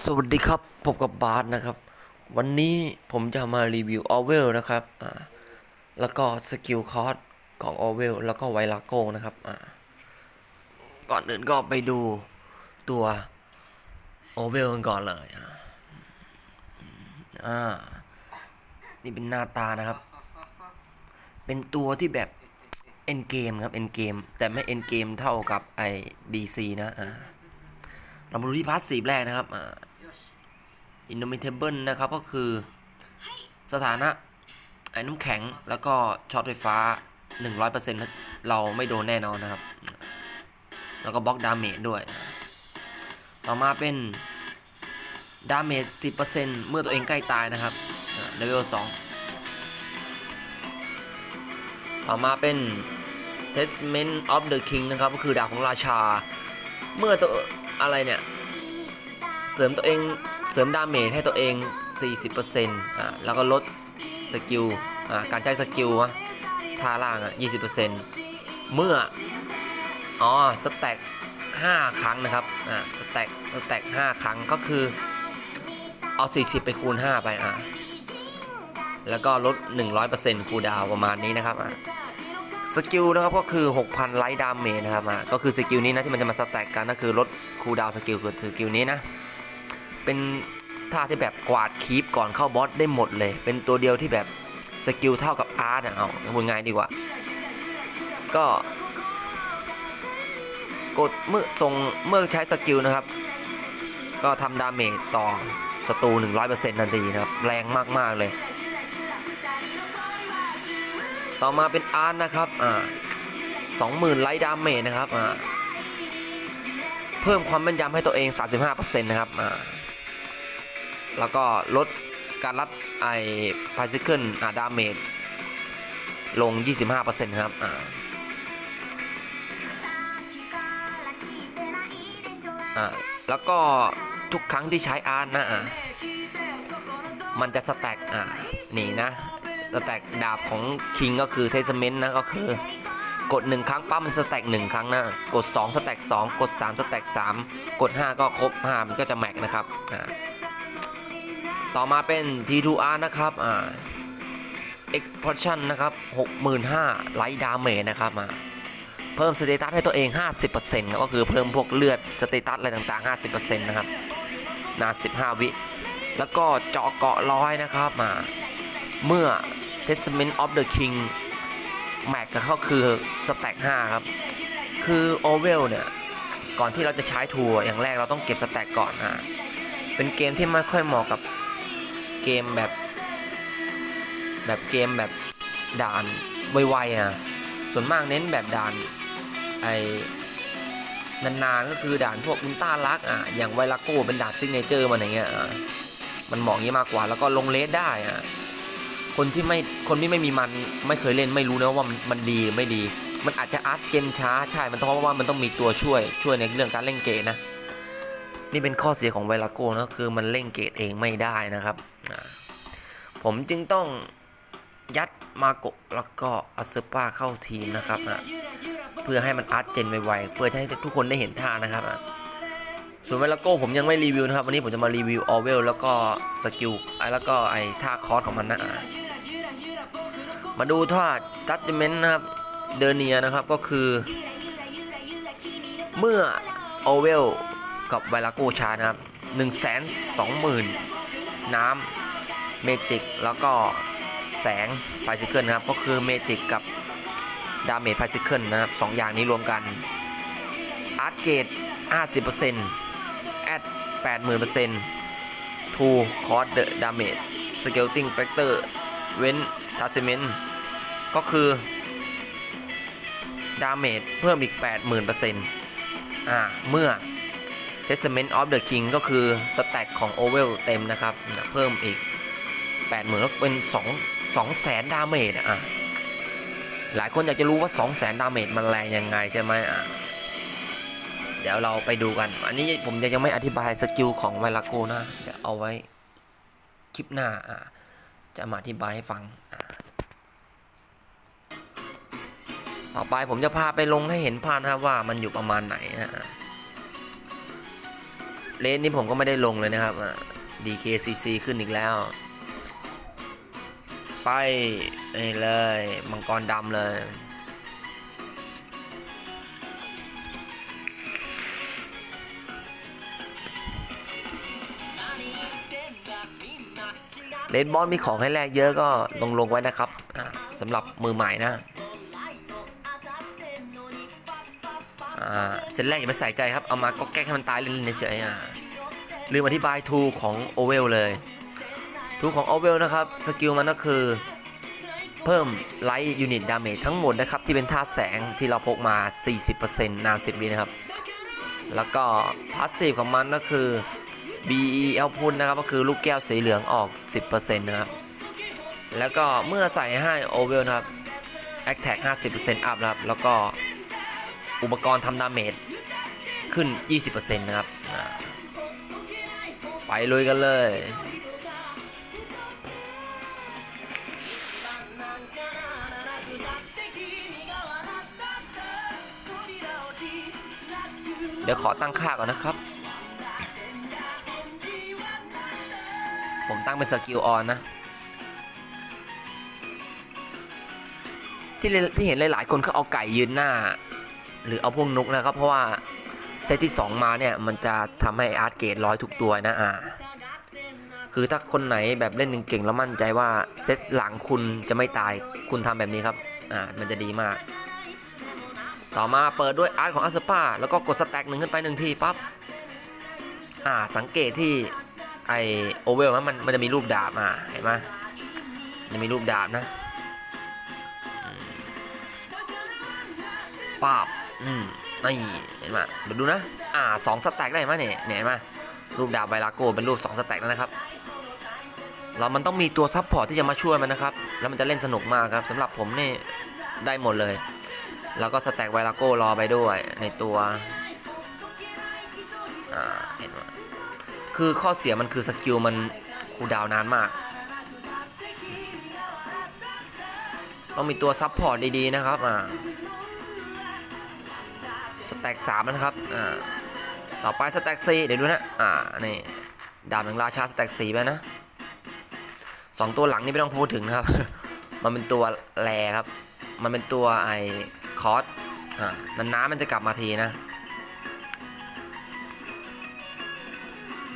สวัสดีครับพบกับบาสนะครับ วันนี้ผมจะมารีวิวออเวลนะครับอ่าแล้วก็สกิลคอร์สของออเวลแล้วก็ไวลาโกนะครับอ่าก่อนอื่นก็ไปดูตัวออเวลกันก่อนเลยอ่าอ่านี่เป็นหน้าตานะครับ เป็นตัวที่แบบเอ็นเกมครับเอ็นเกมแต่ไม่เอ็นเกมเท่ากับไอ้ดีซีนะอ่า เรามาดูที่พาร์ทสีแรกนะครับอ่า indomitable นะครับก็คือสถานะไอ้น้ำแข็งแล้วก็ช็อตไฟฟ้า 100%เราไม่โดนแน่นอนนะครับ แล้วก็บล็อกดาเมจด้วย ต่อมาเป็นดาเมจ 10%เมื่อตัวเองใกล้ตายนะครับเลเวล 2 ต่อมาเป็น Testament of the King นะครับ ก็คือดาบของราชา เมื่อตัว อะไรเนี่ย เสริมตัวเองเสริมดาเมจให้ตัวเอง 40%อ่าแล้วก็ลดสกิลอ่าการใช้สกิลวะท่าล่างอะ20%เมื่อ อ๋อ สแต็ก5ครั้งนะครับ อ่าสแต็กสแต็ก5ครั้งก็คือ เอา 40 ไปคูณ 5 ไปอ่าแล้วก็ลด 100%คูดาวประมาณนี้นะครับอ่า สกิลนะครับก็คือ 6,000 ไลท์ดาเมจนะครับอะก็คือสกิลนี้นะที่มันจะมาสแต็กกันก็คือลดคูลดาวสกิลคือสกิลนี้นะ เป็นท่าที่แบบกวาดคีปก่อนเข้าบอสได้หมดเลย เป็นตัวเดียวที่แบบสกิลเท่ากับอาร์ตอะเอาพูดง่ายดีกว่า ก็กดเมื่อทรงเมื่อใช้สกิลนะครับ ก็ทำดาเมจต่อศัตรู100%ทันทีนะครับ แรงมากๆเลย ต่อมาเป็นอาร์ตนะครับอ่าสองหมื่นไลท์ดาเมจนะครับอ่าเพิ่มความแม่นยำให้ตัวเอง 35%นะครับอ่าแล้วก็ลดการรับไอ้พาซิเคิลอ่าดาเมจลง 25%ครับอ่าอ่าแล้วก็ทุกครั้งที่ใช้อาร์ตนะอ่ามันจะสแต็กอ่านี่นะ สแต็กดาบของคิงก็คือเทสเมนต์นะก็คือกด 1 ครั้งปั๊บมันสแต็ก1ครั้งนะ กด 2 สแต็ก2 กด 3 สแต็ก3 กด 5 ก็ครบ5มันก็จะแม็กนะครับต่อมาเป็น T2R นะครับอ่า Explosion นะครับ65,000ไลท์ดาเมจนะครับอ่าเพิ่มสเตตัสให้ตัวเอง 50%ก็คือเพิ่มพวกเลือดสเตตัสอะไรต่างๆ 50%นะครับนาน15 วิ แล้วก็เจาะเกาะร้อยนะครับมาเมื่อ Testament of the King แม็กก็คือสแต็ก5ครับ คือโอเวลเนี่ย ก่อนที่เราจะใช้ทัวร์อย่างแรกเราต้องเก็บสแต็กก่อนอะเป็นเกมที่ไม่ค่อยเหมาะกับเกมแบบ แบบเกมแบบด่านไวๆอะส่วนมากเน้นแบบด่านไอนานๆก็คือด่านพวกอุลตร้าลักอะอย่างไวลาโก้เป็นด่านซิกเนเจอร์มันอย่างเงี้ยอะมันเหมาะอย่งงี้มากกว่าแล้วก็ลงเลสได้อะ คนที่ไม่คนที่ไม่มีมันไม่เคยเล่นไม่รู้นะว่ามันมันดีไม่ดี มันอาจจะอาร์ตเกมช้าใช่มันต้องเพราะว่ามันต้องมีตัวช่วยช่วยในเรื่องการเล่นเกมนะ นี่เป็นข้อเสียของไวลาโก้นะคือมันเล่นเกมเองไม่ได้นะครับ ผมจึงต้องยัดมาโกะแล้วก็อัสเซป้าเข้าทีมนะครับอะเพื่อให้มันอาร์ตเจนไวๆเพื่อให้ทุกคนได้เห็นท่านะครับอะส่วนเวลาโก้ผมยังไม่รีวิวนะครับ วันนี้ผมจะมารีวิวออเวลแล้วก็สกิลไอ้แล้วก็ไอ้ท่าคอร์สของมันนะะ มาดูท่าจัดเมนต์นะครับเดเนียนะครับก็คือ เมื่อออเวลกับไวลาโกชาร์จนะครับ1 2 0 0 0 0 น้ำเมจิกแล้วก็แสงไฟซิเคิลนะครับ ก็คือเมจิกกับดาเมจพาซิเคิลนะครับสองอย่างนี้รวมกันอาร์ตเกต50%แอด80,000% to cost the damage scaling factor when attachment ก็ ก็คือ ดาเมจเพิ่มอีก 80,000%อ่า เมื่อ Testament of the King ก็คือสแต็กของ o v e l เต็มนะครับ เพิ่มอีก 80,000แล้วเป็น2 200,000 ดาเมจอะหลายคนอยากจะรู้ว่า 2 0 0 0 0 0 ดาเมจมันแรงยังไงใช่ไหมอะเดี๋ยวเราไปดูกัน อันนี้ผมยังไม่อธิบายสกิลของไวลาโกนะ เดี๋ยวเอาไว้คลิปหน้าอะจะมาอธิบายให้ฟัง ต่อไปผมจะพาไปลงให้เห็นภาพนะครับว่ามันอยู่ประมาณไหนนะเลนนี้ผมก็ไม่ได้ลงเลยนะครับ DKCC ขึ้นอีกแล้ว ไปเลยมังกรดำเลยเลนบอลมีของให้แลกเยอะก็ลงลงไว้นะครับสำหรับมือใหม่นะ เซตแรกอย่าไปใส่ใจครับ เอามาก็แก้ให้มันตายเล่นๆเฉยๆอ่าลืมอธิบายทูของโอเวลเลยทูของโอเวลนะครับ สกิลมันก็คือ เพิ่มไลท์ยูนิตดาเมจทั้งหมดนะครับ ที่เป็นธาตุแสงที่เราพกมา 40%นาน 10วินะครับ แล้วก็พาสซีฟของมันก็คือ BEL พุนนะครับ ก็คือลูกแก้วสีเหลืองออก 10%นะครับ แล้วก็เมื่อใส่ให้โอเวลนะครับ Attack 50%อัพนะครับ แล้วก็ อุปกรณ์ทำดาเมจขึ้น 20%นะครับ ไปลุยกันเลย เดี๋ยวขอตั้งค่าก่อนนะครับ ผมตั้งเป็นสกิลออนนะ ที่ที่เห็นหลาย ๆ คนเขาเอาไก่ยืนหน้า หรือเอาพวกนกนะครับ เพราะว่าเซตที่ 2 มาเนี่ยมันจะทำให้อาร์ตเกตร้อยทุกตัวนะอ่าคือถ้าคนไหนแบบเล่นเก่งแล้วมั่นใจว่าเซตหลังคุณจะไม่ตายคุณทำแบบนี้ครับอ่ามันจะดีมาก ต่อมาเปิดด้วยอาร์ตของอาร์สปาแล้วก็กดสแต็กหนึ่งขึ้นไปหนึ่งทีปั๊บอ่าสังเกตที่ไอโอเวลมันมันจะมีรูปดาบอะเห็นไหมมันจะมีรูปดาบนะอืมป๊าบ อืมนี่เห็นไหมเดี๋ยวดูนะ อ่าสองสแต็กได้ไหมเนี่ยเนี่ยเห็นไหมรูปดาบไบลาโกเป็นรูปสองสแต็กแล้วนะครับ เรามันต้องมีตัวซับพอร์ตที่จะมาช่วยมันนะครับ แล้วมันจะเล่นสนุกมากครับสำหรับผมนี่ได้หมดเลย แล้วก็สแต็กไวลาโกรอไปด้วยในตัวอ่าเห็นว่าคือข้อเสียมันคือสกิลมันคูดาวนานมาก ต้องมีตัวซับพอร์ตดีๆนะครับอ่า แต็กสามนะครับอ่าต่อไปสแต็กสี่เดี๋ยวดูนะอ่านี่ดาบแห่งราชาสแต็กสี่ไปนะสองตัวหลังนี่ไม่ต้องพูดถึงนะครับ มันเป็นตัวแรครับ มันเป็นตัวไอคอร์สอ่านานๆมันจะกลับมาทีนะ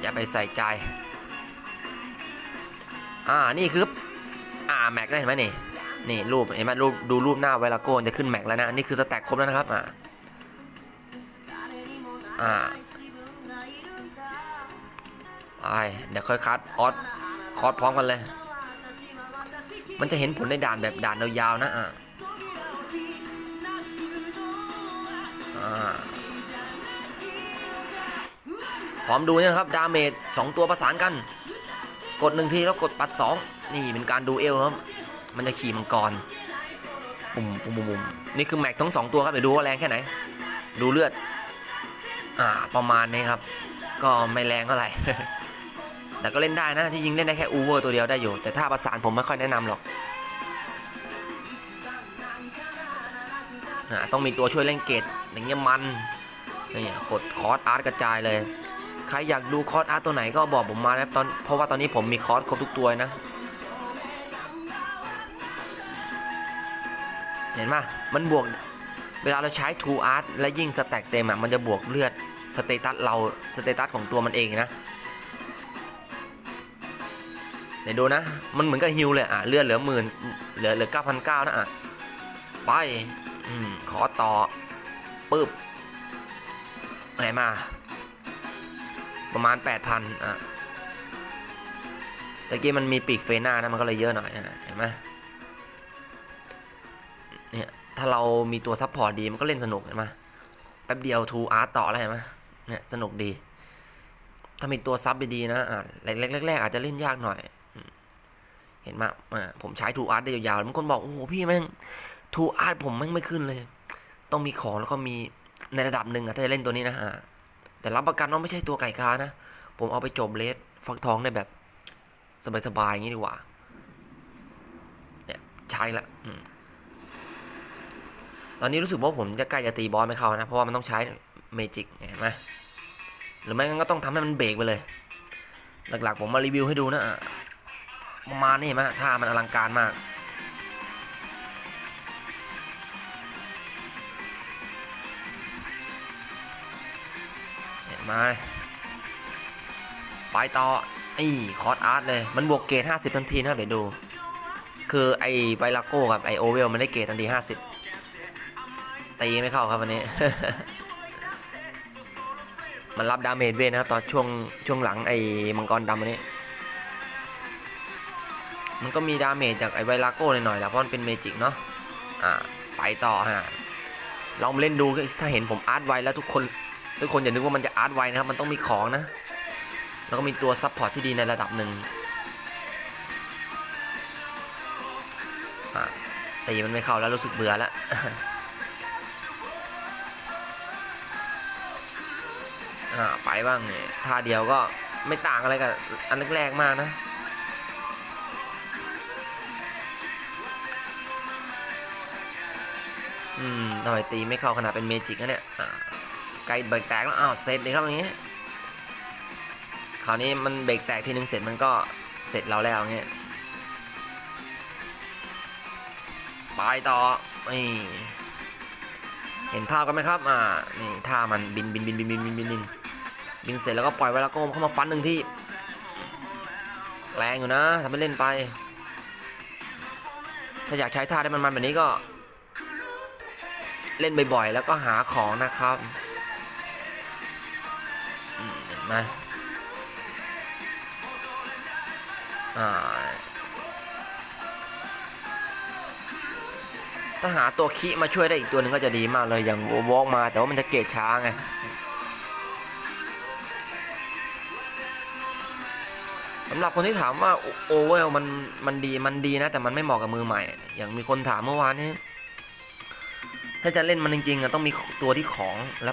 อย่าไปใส่ใจ อ่า นี่คือ อ่า แม็กได้เห็นไหมนี่ นี่รูป เห็นไหมรูป ดูรูปหน้าเวลาโกนจะขึ้นแม็กแล้วนะ นี่คือสแต็กครบแล้วนะครับ อ่า อ่าไปเดี๋ยวค่อยคัดออสคอร์สพร้อมกันเลย มันจะเห็นผลในด่านแบบด่านยาวๆนะอ่าพร้อมดูเนะครับดาเมจ2ตัวประสานกัน กดหนึ่งทีแล้วกดปัด2นี่เป็นการดูเอลครับ มันจะขี่มังกรปุ่มปุ่มปุ่มปุ่มนี่คือแม็กทั้งสองตัวครับเดี๋ยวดูว่าแรงแค่ไหน ดูเลือด อ่าประมาณนี้ครับ ก็ไม่แรงเท่าไหร่แต่ก็เล่นได้นะที่ยิงเล่นได้แค่อูเวอร์ตัวเดียวได้อยู่ แต่ถ้าประสานผมไม่ค่อยแนะนำหรอกอต้องมีตัวช่วยเล่นเกตอย่างเงี้ยมันนี่กดคอร์สอาร์ตกระจายเลย ใครอยากดูคอร์สอาร์ตตัวไหนก็บอกผมมานะตอนเพราะว่าตอนนี้ผมมีคอร์สครบทุกตัวนะ เห็นไหมมันบวก เวลาเราใช้ True Art และยิ่งสแต็กเต็มอะมันจะบวกเลือดสเตตัสเราสเตตัสของตัวมันเองนะเดี๋ยวดูนะ มันเหมือนกับฮิวเลยอะเลือดเหลือหมื่นเหลือเหลือเก้าพันเก้านะอะไปอืมขอต่อปึ๊บไหนมา ประมาณ8,000อะตะกี้มันมีปีกเฟน่านะมันก็เลยเยอะหน่อยอเห็นไหมเนี่ย ถ้าเรามีตัวซัพพอร์ตดีมันก็เล่นสนุกเห็นไหมแป๊บเดียวทูอาร์ตต่อแล้วเห็นไหมเนี่ยสนุกดี ถ้ามีตัวซับดีๆนะอะแรกๆอาจจะเล่นยากหน่อย เห็นไหมอ่าผมใช้ทูอาร์ตได้ยาวๆบางคนบอกโอ้โหพี่แม่งทูอาร์ตผมแม่งไม่ขึ้นเลย ต้องมีของแล้วก็มีในระดับหนึ่งอะถ้าจะเล่นตัวนี้นะฮะแต่รับประกันว่าไม่ใช่ตัวไก่คานะ ผมเอาไปจบเลสฟักทองได้แบบ สบายๆอย่างนี้ดีกว่า เนี่ยใช้ละ ตอนนี้รู้สึกว่าผมจะใกล้จะตีบอสไม่เข้านะ เพราะว่ามันต้องใช้เมจิกเห็นไหมหรือไม่งั้นก็ต้องทำให้มันเบรกไปเลย หลักๆ ผมมารีวิวให้ดูนะประมาณนี้เห็นไหมท่ามันอลังการมากเห็นไหมไปต่อไอ้คอร์สอาร์ตเลย มันบวกเกรด50 ทันทีนะเดี๋ยวดู คือไอ้ไวลาโก้กับไอโอเวลมันได้เกรดทันที 50 ตีไม่เข้าครับวันนี้ มันรับดาเมจเวทนะครับตอนช่วงช่วงหลังไอ้มังกรดำอันนี้ มันก็มีดาเมจจากไอ้ไวลาโก้หน่อยๆแหละเพราะมันเป็นเมจิกเนาะอ่าไปต่อฮะลองเล่นดูถ้าเห็นผมอาร์ตไวแล้วทุกคนทุกคนอย่านึกว่ามันจะอาร์ตไวนะครับ มันต้องมีของนะ แล้วก็มีตัวซับพอร์ตที่ดีในระดับหนึ่งตีมันไม่เข้าแล้วรู้สึกเบื่อแล้ว อ่าไปบ้างเนี่ยท่าเดียวก็ไม่ต่างอะไรกับอันแรกๆมากนะอืมทำไมตีไม่เข้าขนาดเป็นเมจิกนะเนี่ยไกลเบรกแตกแล้วอ้าวเสร็จเลยครับอย่างงี้คราวนี้มันเบรกแตกทีนึงเสร็จมันก็เสร็จเราแล้วอย่างเงี้ยไปต่อนี่เห็นภาพกันไหมครับ อ่า นี่ท่ามันบินบินบินบินบินบินบิน บินเสร็จแล้วก็ปล่อยไวลาโก้เข้ามาฟันหนึ่งที่ แรงอยู่นะทำให้เล่นไป ถ้าอยากใช้ท่าได้มันๆแบบนี้ก็ เล่นบ่อยๆ แล้วก็หาของนะครับมเห็นไหมอ่าถ้าหาตัวคีมาช่วยได้อีกตัวหนึ่งก็จะดีมากเลยอย่างวอกมาแต่ว่ามันจะเกตช้าไง สำหรับคนที่ถามว่าโอเวลมันมันดีมันดีนะ แต่มันไม่เหมาะกับมือใหม่ อย่างมีคนถามเมื่อวานนี้ ถ้าจะเล่นมันจริงๆอะต้องมีตัวที่ของและ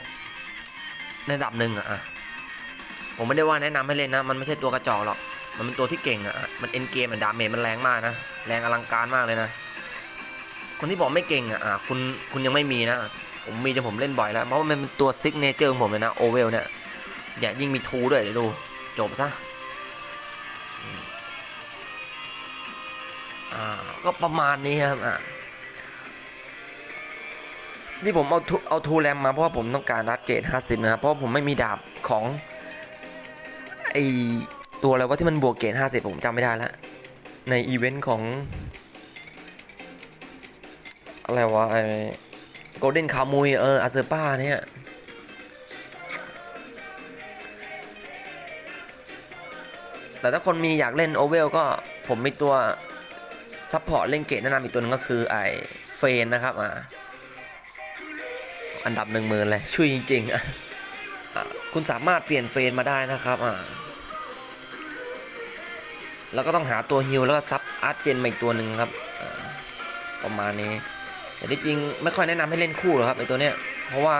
ในระดับหนึ่งอะอะผมไม่ได้ว่าแนะนำให้เล่นนะ มันไม่ใช่ตัวกระจอกหรอก มันเป็นตัวที่เก่งอะอะมันเอ็นเกมอะดาเมจมันแรงมากนะ แรงอลังการมากเลยนะ คนที่บอกไม่เก่งอะอะคุณคุณยังไม่มีนะ ผมมีจนผมเล่นบ่อยแล้ว เพราะมันเป็นตัวซิกเนเจอร์ของผมเลยนะโอเวลเนี่ยอย่ายิ่งมีทูด้วยเดี๋ยวดู จบซะ อ่าก็ประมาณนี้ครับอะที่ผมเอาทูเอาทูแรมมาเพราะว่าผมต้องการรัดเกรด50 นะครับ เพราะว่าผมไม่มีดาบของไอตัวอะไรว่าที่มันบวกเกรด50 ผมจำไม่ได้ล้วในอีเวนต์ของ อะไรวะไอโกลเด้นคามุยเอออาเซอร์ป้าเนี่ยแต่ถ้าคนมีอยากเล่นโอเวลก็ผมมีตัว ซัพพอร์ตเล่นเกรดแนะนำอีกตัวหนึงก็คือไอเฟนนะครับอ่าอันดับหนึ่งหมื่นเลยช่วยจริงๆอะคุณสามารถเปลี่ยนเฟนมาได้นะครับอ่าแล้วก็ต้องหาตัวฮิลแล้วก็ซับอาร์ตเจนมาอีกตัวหนึ่งครับประมาณนี้ แต่ที่จริงไม่ค่อยแนะนำให้เล่นคู่หรอกครับไอตัวเนี้ยเพราะว่า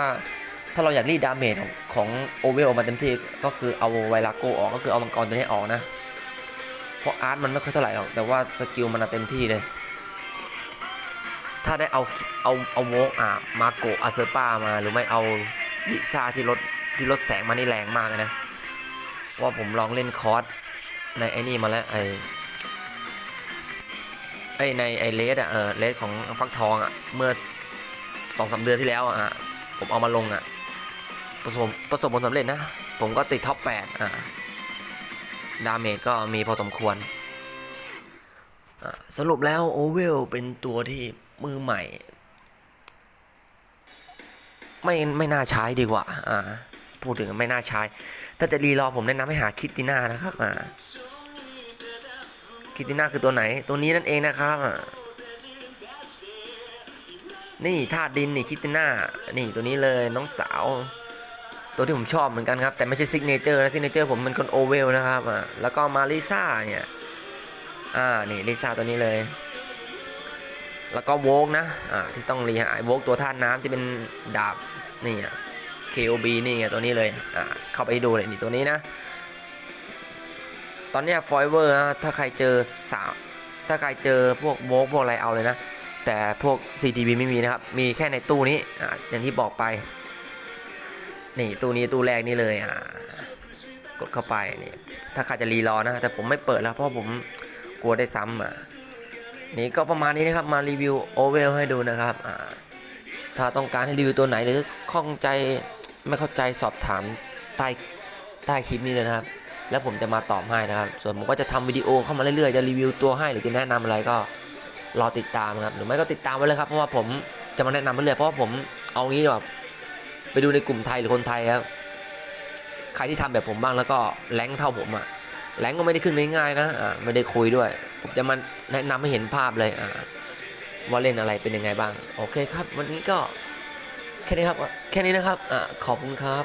ถ้าเราอยากรีดดาเมจของโอเวลมาเต็มที่ก็คือเอาไวลาโกออกก็คือเอามังกรตัวนี้ออกนะ ราะอาร์ตมันไม่ค่อยเท่าไหร่หรอก แต่ว่าสกิลมันเต็มที่เลย ถ้าได้เอาเอาเอาโวกอะมาโกอาเซอร์ป้ามา หรือไม่เอาลิซ่าที่ลดที่ลดแสงมานี่แรงมากเลยนะเพราะว่าผมลองเล่นคอร์สในไอ้นี่มาแล้วไอไอในไอเลสอะเออเลสของฟักทองอะเมื่อสองสามเดือนที่แล้วอะผมเอามาลงอะประสบประสบผลสำเร็จนะ ผมก็ติดท็อปแปดอะ ดาเมจก็มีพอสมควร สรุปแล้วโอเวลเป็นตัวที่มือใหม่ ไม่ไม่น่าใช้ดีกว่า อ่า พูดถึงไม่น่าใช้ ถ้าจะรีรอผมแนะนำให้หาคิตติน่านะครับ อ่า คิตติน่าคือตัวไหน ตัวนี้นั่นเองนะครับอ่านี่ธาตุดินนี่คิตติน่า นี่ตัวนี้เลยน้องสาว ตัวที่ผมชอบเหมือนกันครับ แต่ไม่ใช่ซิกเนเจอร์นะซิกเนเจอร์ผมเป็นคนโอเวลนะครับอ่าแล้วก็มาลิซ่าเนี่ยอ่านี่ลิซ่าตัวนี้เลย แล้วก็โวกนะอ่าที่ต้องรีหายโวกตัวธาตุน้ำที่เป็นดาบนี่อะ KOB นี่ไงตัวนี้เลยอ่าเข้าไปดูเลยนี่ตัวนี้นะ ตอนเนี้ฟอยเวอร์นะถ้าใครเจอสามถ้าใครเจอพวกโวกพวกอะไรเอาเลยนะแต่พวก CTB ไม่มีนะครับ มีแค่ในตู้นี้อ่าอย่างที่บอกไป นี่ตู้นี้ตู้แรกนี่เลยอะกดเข้าไปนี่ถ้าใครจะรีรอนะแต่ผมไม่เปิดแล้วเพราะผมกลัวได้ซ้ำอะนี่ก็ประมาณนี้นะครับมารีวิวโอเวลให้ดูนะครับอ่าถ้าต้องการให้รีวิวตัวไหนหรือข้องใจไม่เข้าใจสอบถามใต้ใต้คลิปนี้เลยนะครับ แล้วผมจะมาตอบให้นะครับ ส่วนผมก็จะทำวิดีโอเข้ามาเรื่อยๆจะรีวิวตัวให้หรือจะแนะนำอะไรก็รอติดตามครับหรือไม่ก็ติดตามไว้เลยครับเพราะว่าผมจะมาแนะนำเรื่อยๆเพราะว่าผมเอางี้ดีกว่า ไปดูในกลุ่มไทยหรือคนไทยครับ ใครที่ทำแบบผมบ้างแล้วก็แรงเท่าผมอะแรงก็ไม่ได้ขึ้นง่ายๆนะอ่าไม่ได้คุยด้วย ผมจะมาแนะนำให้เห็นภาพเลยอ่าว่าเล่นอะไรเป็นยังไงบ้าง โอเคครับ วันนี้ก็แค่นี้ครับ แค่นี้นะครับอ่าขอบคุณครับ